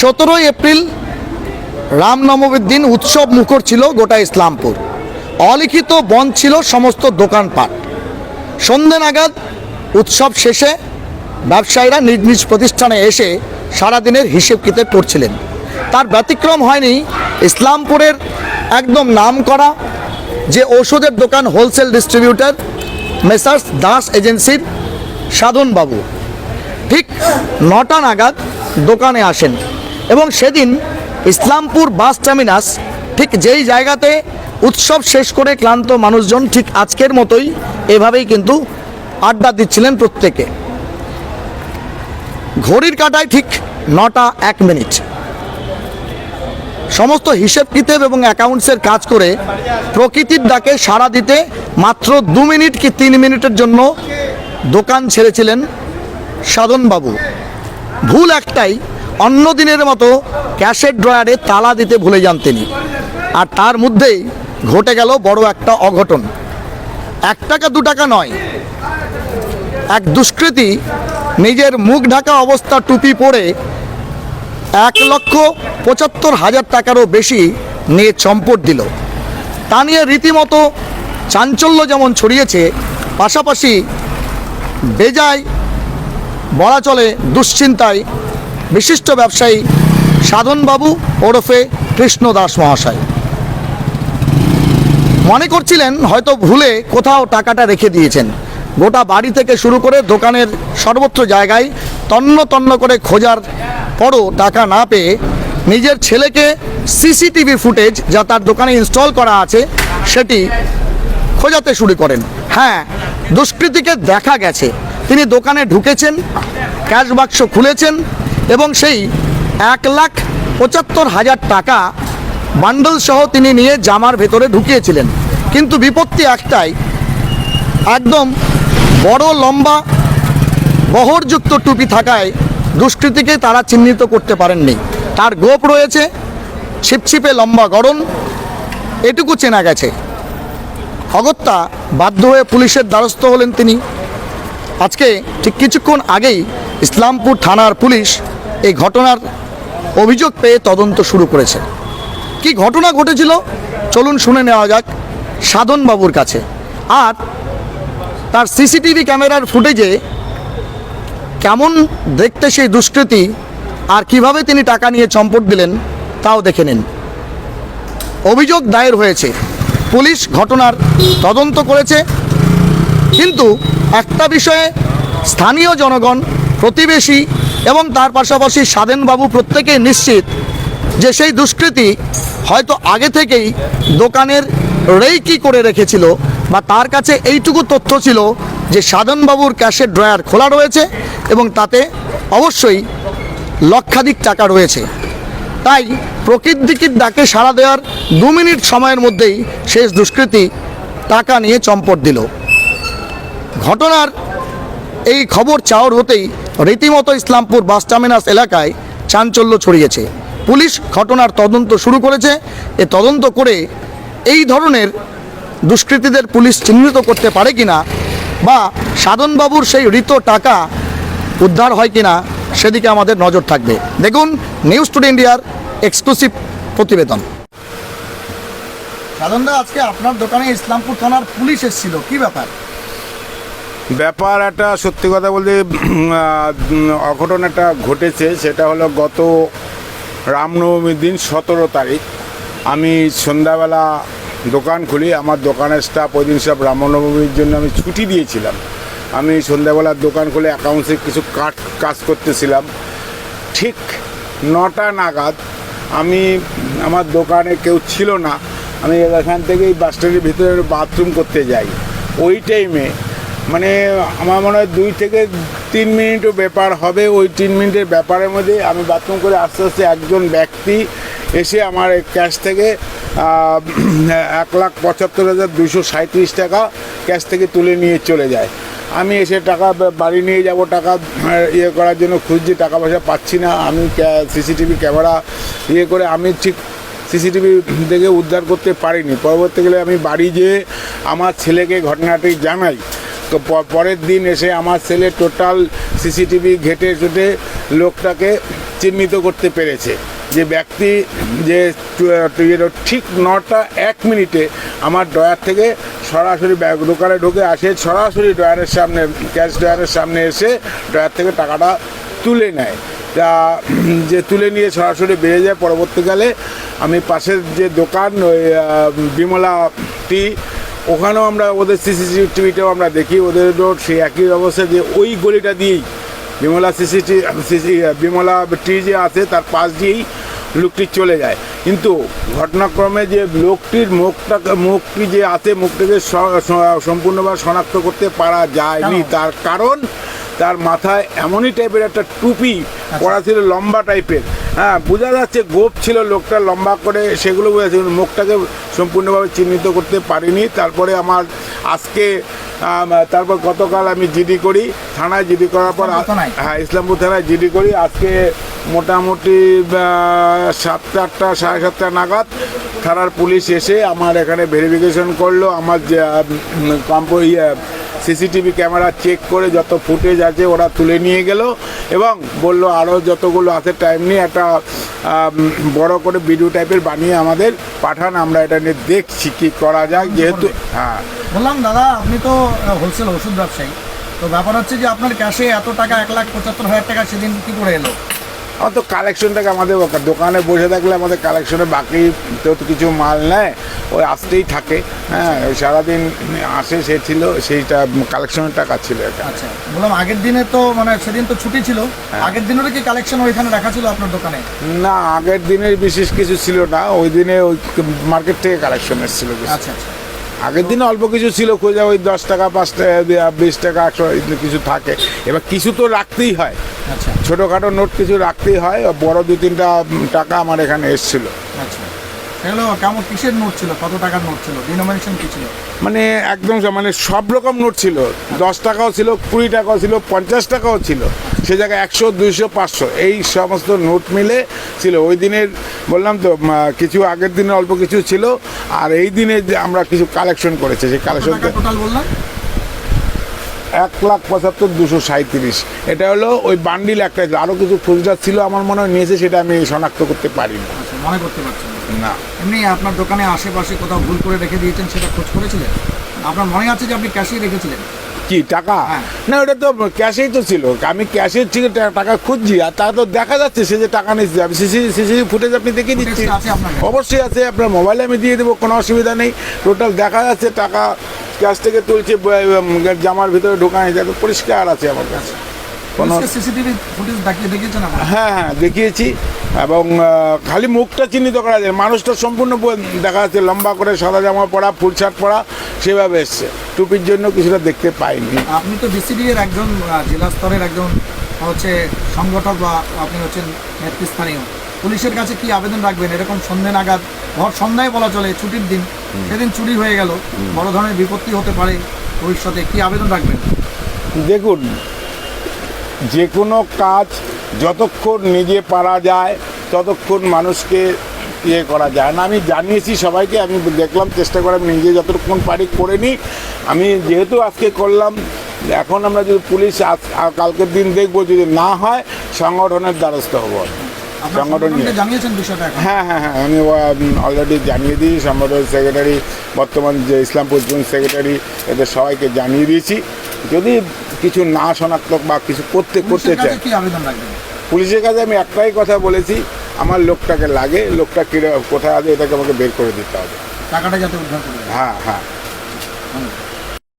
সতেরোই এপ্রিল রামনবমীর দিন উৎসব মুখর ছিল গোটা ইসলামপুর। অলিখিত বন্ধ ছিল সমস্ত দোকানপাট। সন্ধে নাগাদ উৎসব শেষে ব্যবসায়ীরা নিজ নিজ প্রতিষ্ঠানে এসে সারাদিনের হিসেব কিতাব করছিলেন তার ব্যতিক্রম হয়নি ইসলামপুরের একদম নাম করা যে ওষুধের দোকান হোলসেল ডিস্ট্রিবিউটার মেসার্স দাস এজেন্সির সাধনবাবু। ঠিক নটা নাগাদ দোকানে আসেন। এবং সেদিন ইসলামপুর বাস টার্মিনাস ঠিক যেই জায়গাতে উৎসব শেষ করে ক্লান্ত মানুষজন ঠিক আজকের মতোই এভাবেই কিন্তু আড্ডা দিচ্ছিলেন প্রত্যেকে। ঘড়ির কাটায় ঠিক নটা এক মিনিট। সমস্ত হিসেব কিতেব এবং অ্যাকাউন্টসের কাজ করে প্রকৃতির ডাকে সাড়া দিতে মাত্র দু মিনিট কি তিন মিনিটের জন্য দোকান ছেড়েছিলেন সাধনবাবু। ভুল একটাই অন্য দিনের মতো ক্যাশের ড্রয়ারে তালা দিতে ভুলে যান তিনি। আর তার মধ্যেই ঘটে গেল বড় একটা অঘটন। এক টাকা, দু টাকা নয়। এক দুষ্কৃতী নিজের মুখ ঢাকা অবস্থা টুপি পরে এক লক্ষ পঁচাত্তর হাজার টাকারও বেশি নিয়ে চম্পট দিল। তা নিয়ে রীতিমতো চাঞ্চল্য যেমন ছড়িয়েছে, পাশাপাশি বেজায় বলা চলে দুশ্চিন্তায় বিশিষ্ট ব্যবসায়ী সাধনবাবু ওরফে কৃষ্ণ দাস মহাশয়। মনে করছিলেন হয়তো ভুলে কোথাও টাকাটা রেখে দিয়েছেন। গোটা বাড়ি থেকে শুরু করে দোকানের সর্বত্র জায়গায় তন্ন তন্ন করে খোঁজার পরও টাকা না পেয়ে নিজের ছেলেকে সিসিটিভি ফুটেজ যা তার দোকানে ইনস্টল করা আছে সেটি খোঁজাতে শুরু করেন। হ্যাঁ দুষ্কৃতীকে দেখা গেছে। তিনি দোকানে ঢুকেছেন, ক্যাশ বাক্স খুলেছেন এবং সেই এক লাখ পঁচাত্তর হাজার টাকা বান্ডল সহ তিনি নিয়ে জামার ভেতরে ঢুকিয়েছিলেন। কিন্তু বিপত্তি একটাই, একদম বড় লম্বা বহরযুক্ত টুপি থাকায় দুষ্কৃতীকে তারা চিহ্নিত করতে পারেননি। তার গোপ রয়েছে, ছিপছিপে লম্বা গড়ন, এটুকু চেনা গেছে। অগত্যা বাধ্য হয়ে পুলিশের দ্বারস্থ হলেন তিনি। আজকে ঠিক কিছুক্ষণ আগেই ইসলামপুর থানার পুলিশ এই ঘটনার অভিযোগ পেয়ে তদন্ত শুরু করেছে। কি ঘটনা ঘটেছিল? চলুন শুনে নেওয়া যাক সাধনবাবুর কাছে। আর তার সিসিটিভি ক্যামেরার ফুটেজে কেমন দেখতে সেই দুষ্কৃতী আর কীভাবে তিনি টাকা নিয়ে চম্পট দিলেন, তাও দেখে নিন। অভিযোগ দায়ের হয়েছে। পুলিশ ঘটনার তদন্ত করেছে। কিন্তু একটা বিষয়ে স্থানীয় জনগণ, প্রতিবেশী এবং তার পাশাপাশি স্বাধীনবাবু প্রত্যেকেই নিশ্চিত যে সেই দুষ্কৃতী হয়তো আগে থেকেই দোকানের রেইকি করে রেখেছিল বা তার কাছে এইটুকু তথ্য ছিল যে সাধনবাবুর ক্যাশের ড্রয়ার খোলা রয়েছে এবং তাতে অবশ্যই লক্ষাধিক টাকা রয়েছে। তাই প্রকৃতির ডাকে সাড়া দেওয়ার দু মিনিট সময়ের মধ্যেই শেষ দুষ্কৃতী টাকা নিয়ে চম্পট দিল। ঘটনার এই খবর চাওয়ার হতেই রীতিমতো ইসলামপুর বাস টার্মিনাস এলাকায় চাঞ্চল্য ছড়িয়েছে। পুলিশ ঘটনার তদন্ত শুরু করেছে। এ তদন্ত করে এই ধরনের দুষ্কৃতীদের পুলিশ চিহ্নিত করতে পারে কিনা বা সাধনবাবুর সেই ঋত টাকা উদ্ধার হয় কিনা সেদিকে আমাদের নজর থাকবে। দেখুন নিউজ টুডে ইন্ডিয়ার এক্সক্লুসিভ প্রতিবেদন। সাধনদা, আজকে আপনার দোকানে ইসলামপুর থানার পুলিশ এসেছিল। কি ব্যাপার? ব্যাপার একটা সত্যি কথা বলতে অঘটন একটা ঘটেছে, সেটা হলো গত রামনবমীর দিন সতেরো তারিখ। আমি সন্ধ্যাবেলা দোকান খুলি, আমার দোকানের স্টাফ ওই দিন সব রামনবমীর জন্য আমি ছুটি দিয়েছিলাম। আমি সন্ধ্যাবেলা দোকান খুলে অ্যাকাউন্টসে কিছু কাট, কাজ করতেছিলাম। ঠিক নটা নাগাদ আমি, আমার দোকানে কেউ ছিল না, আমি এখান থেকেই বাস স্ট্যান্ডের ভিতরে বাথরুম করতে যাই। ওই টাইমে মানে আমার মনে হয় দুই থেকে তিন মিনিটও ব্যাপার হবে। ওই তিন মিনিটের ব্যাপারের মধ্যে আমি বাথরুম করে আস্তে আস্তে একজন ব্যক্তি এসে আমার ক্যাশ থেকে এক লাখ পঁচাত্তর হাজার দুশো সাঁত্রিশ টাকা ক্যাশ থেকে তুলে নিয়ে চলে যায়। আমি এসে টাকা বাড়ি নিয়ে যাব, টাকা ইয়ে করার জন্য খুঁজছি, টাকা পয়সা পাচ্ছি না। আমি সিসিটিভি ক্যামেরা ইয়ে করে আমি ঠিক সিসিটিভি দেখে উদ্ধার করতে পারিনি। পরবর্তীকালে আমি বাড়ি যেয়ে আমার ছেলেকে ঘটনাটি জানাই। পরের দিন এসে আমার ছেলে টোটাল সিসিটিভি ঘেটে ঘেটে লোকটাকে চিহ্নিত করতে পেরেছে। যে ব্যক্তি যে টু- ঠিক নটা এক মিনিটে আমার ডয়ার থেকে সরাসরি দোকানে ঢুকে আসে, সরাসরি ডয়ারের সামনে, ক্যাশ ডয়ারের সামনে এসে ডয়ার থেকে টাকাটা তুলে নেয়। তা, যে তুলে নিয়ে সরাসরি বেড়ে যায়, পরবর্তীকালে আমি পাশের যে দোকান, ওই বিমলা টি ওখানেও আমরা ওদের সিসিটিভিটাও আমরা দেখি ওদেরও সেই একই অবস্থা যে ওই গলিটা দিয়েই বিমলা সিসিটি সিসি বিমলা টি যে আছে তার পাশ দিয়েই লোকটি চলে যায়। কিন্তু ঘটনাক্রমে যে লোকটির মুখটা মুখটি যে আছে মুখটিকে সম্পূর্ণভাবে শনাক্ত করতে পারা যায়নি তার কারণ তার মাথায় এমনই টাইপের একটা টুপি পরা ছিল লম্বা টাইপের হ্যাঁ বোঝা যাচ্ছে গোপ ছিল লোকটা লম্বা করে সেগুলো বোঝা যাচ্ছে মুখটাকে সম্পূর্ণভাবে চিহ্নিত করতে পারিনি। তারপরে আমার আজকে তারপর গতকাল আমি জিডি করি থানায় জিডি করার পর? হ্যাঁ ইসলামপুর থানায় জিডি করি। আজকে মোটামুটি সাতটা আটটা সাড়ে সাতটা নাগাদ থানার পুলিশ এসে আমার এখানে ভেরিফিকেশন করল। আমার যে কম্প ইয়ে সিসিটিভি ক্যামেরা চেক করে যত ফুটেজ আছে ওরা তুলে নিয়ে গেল এবং বলল আরও যতগুলো আছে টাইম নিয়ে একটা বড় করে ভিডিও টাইপের বানিয়ে আমাদের পাঠান আমরা এটা নিয়ে দেখছি কী করা যায় যেহেতু হ্যাঁ। বললাম দাদা আপনি তো হোলসেল ওষুধ ব্যবসায়ী। তো ব্যাপার হচ্ছে যে আপনার ক্যাশে এত টাকা এক লাখ পঁচাত্তর হাজার টাকা সেদিন কী করে এলো? আমার তো কালেকশনটাকে আমাদের দোকানে বসে থাকলে আমাদের কালেকশনে বাকি তো কিছু মাল নেয় ওই আসতেই থাকে। হ্যাঁ ওই সারাদিন আসে সে ছিল সেইটা কালেকশনের টাকা ছিল এটা। আচ্ছা বললাম আগের দিনে তো মানে সেদিন তো ছুটি ছিল। আগের দিনেরও কি কালেকশন ওইখানে রাখা ছিল আপনার দোকানে? না আগের দিনের বিশেষ কিছু ছিল না ওই দিনে ওই মার্কেট থেকে কালেকশন এসেছিল আচ্ছা আচ্ছা। আগের দিনে অল্প কিছু ছিল খোঁজা ওই দশ টাকা পাঁচ টাকা বিশ টাকা একশো কিছু থাকে। এবার কিছু তো রাখতেই হয়। ছোটোখাটো নোট কিছু রাখতেই হয় বড় দু তিনটা টাকা আমার এখানে এসেছিল। আচ্ছা। সেগুলো কেমন কিসের নোট ছিল? কত টাকার নোট ছিল? ডিনোমিনেশন কি ছিল? মানে একদম মানে সব রকম নোট ছিল। দশ টাকাও ছিল কুড়ি টাকাও ছিল পঞ্চাশ টাকাও ছিল। সে জায়গায় একশো দুইশো পাঁচশো। এই সমস্ত নোট মিলে ছিল। ওই দিনের বললাম তো কিছু আগের দিনে অল্প কিছু ছিল আর এই দিনে যে আমরা কিছু কালেকশন করেছি সেই কালেকশন টোটাল বললাম? এক লাখ পঁচাত্তর দুশো সাঁত্রিশ এটা হলো ওই বান্ডিল একটা। আরও কিছু খুচরা ছিল আমার মনে হয় নিয়েছে সেটা আমি শনাক্ত করতে পারিনি। আচ্ছা মনে করতে পারছেন না। না। এমনি আপনার দোকানে আশেপাশে কোথাও ভুল করে রেখে দিয়েছেন সেটা খোঁজ করেছিলেন? আপনার মনে আছে যে আপনি ক্যাশিয়ে রেখেছিলেন? কি টাকা? হ্যাঁ। না ওটা তো ক্যাশেই তো ছিল। আমি ক্যাশের থেকে টাকা খুঁজছি আর তা তো দেখা যাচ্ছে সে যে টাকা নিচ্ছে আমি সিসি সিসি ফুটেজ আপনি দেখিয়ে দিচ্ছি আপনার অবশ্যই আছে আপনার মোবাইলে আমি দিয়ে দেবো কোনো অসুবিধা নেই। টোটাল দেখা যাচ্ছে টাকা ক্যাশ থেকে তুলছে জামার ভিতরে ঢোকানো যাবে পরিষ্কার আছে আমার কাছে। কোনো সিসিটিভি ফুটেজ দেখিয়ে দেখিয়েছেন হ্যাঁ হ্যাঁ দেখিয়েছি। এবং খালি মুখটা চিহ্নিত করা যায় মানুষটা সম্পূর্ণ দেখা যাচ্ছে লম্বা করে সাদা জামা পরা ফুল শার্ট পরা সেভাবে এসছে। টুপির জন্য কিছুটা দেখতে পাইনি। আপনি তো বিসিডি এর একজন জেলা স্তরের একজন হচ্ছে সংগঠক বা আপনি হচ্ছেন নেতৃস্থানীয়। পুলিশের কাছে কি আবেদন রাখবেন? এরকম সন্ধে নাগাদ ভর সন্ধ্যায় বলা চলে ছুটির দিন। সেদিন চুরি হয়ে গেল। বড় ধরনের বিপত্তি হতে পারে ভবিষ্যতে। কি আবেদন রাখবেন? দেখুন যে কোনো কাজ যতক্ষণ নিজে পারা যায় ততক্ষণ মানুষকে ইয়ে করা যায় না। আমি জানিয়েছি সবাইকে আমি দেখলাম চেষ্টা করে আমি নিজে যতক্ষণ পারি করে নিই। আমি যেহেতু আজকে করলাম এখন আমরা যদি পুলিশ কালকের দিন দেখব যদি না হয় সংগঠনের দ্বারস্থ হব। সংগঠন নিয়ে। জানিয়েছেন বিষয়টা হ্যাঁ হ্যাঁ হ্যাঁ আমি অলরেডি জানিয়ে দিই সংগঠন সেক্রেটারি বর্তমান যে ইসলামপুর জোন সেক্রেটারি এদের সবাইকে জানিয়ে দিয়েছি। যদি কিছু না শনাক্ত বা কিছু করতে করতে চায়। পুলিশের কাছে আমি একটাই কথা বলেছি আমার লোকটাকে লাগে লোকটা কোথায় আছে এটাকে আমাকে বের করে দিতে হবে। টাকাটা যাতে উদ্ধার করে হ্যাঁ হ্যাঁ।